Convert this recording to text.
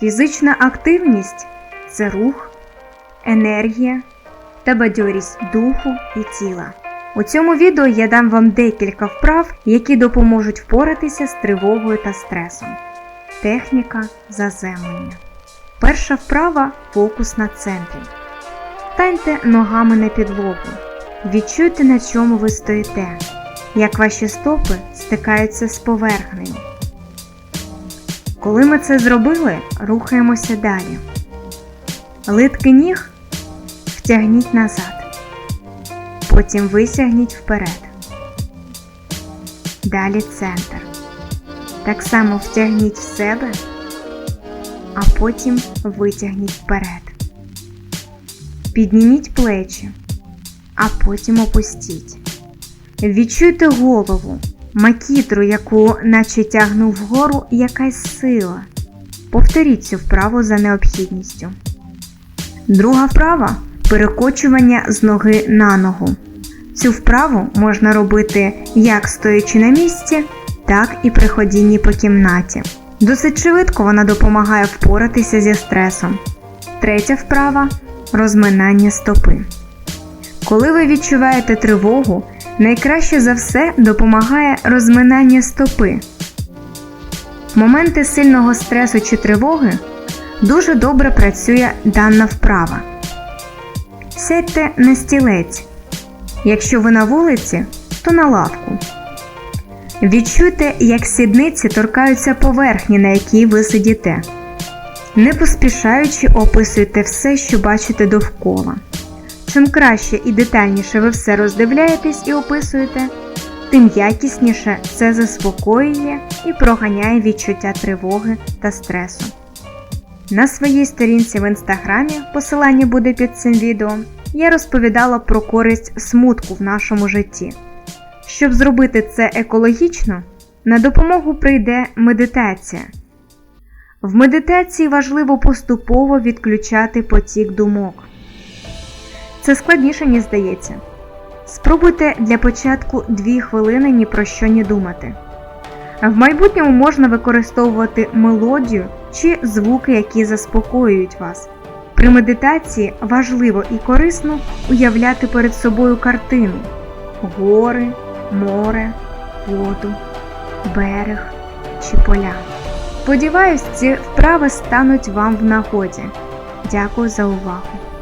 Фізична активність це рух, енергія та бадьорість духу і тіла. У цьому відео я дам вам декілька вправ, які допоможуть впоратися з тривогою та стресом. Техніка заземлення. Перша вправа фокус на центрі. Станьте ногами на підлогу. Відчуйте, на чому ви стоїте, як ваші стопи стикаються з поверхнею. Коли ми це зробили, рухаємося далі. Литки ніг втягніть назад. Потім витягніть вперед. Далі центр. Так само втягніть в себе, а потім витягніть вперед. Підніміть плечі, а потім опустіть. Відчуйте голову, макітру, яку наче тягнув вгору якась сила. Повторіть цю вправу за необхідністю. Друга вправа перекочування з ноги на ногу. Цю вправу можна робити як стоячи на місці, так і при ходінні по кімнаті. Досить швидко вона допомагає впоратися зі стресом. Третя вправа розминання стопи. Коли ви відчуваєте тривогу, найкраще за все допомагає розминання стопи. Моменти сильного стресу чи тривоги дуже добре працює дана вправа. Сядьте на стілець. Якщо ви на вулиці, то на лавку. Відчуйте, як сідниці торкаються поверхні, на якій ви сидіте. Не поспішаючи описуйте все, що бачите довкола. Чим краще і детальніше ви все роздивляєтесь і описуєте, тим якісніше це заспокоює і проганяє відчуття тривоги та стресу. На своїй сторінці в інстаграмі, посилання буде під цим відео, я розповідала про користь смутку в нашому житті. Щоб зробити це екологічно, на допомогу прийде медитація. В медитації важливо поступово відключати потік думок. Це складніше, ніж здається. Спробуйте для початку 2 хвилини ні про що не думати. В майбутньому можна використовувати мелодію чи звуки, які заспокоюють вас. При медитації важливо і корисно уявляти перед собою картину: гори, море, воду, берег чи поля. Сподіваюсь, ці вправи стануть вам в нагоді. Дякую за увагу!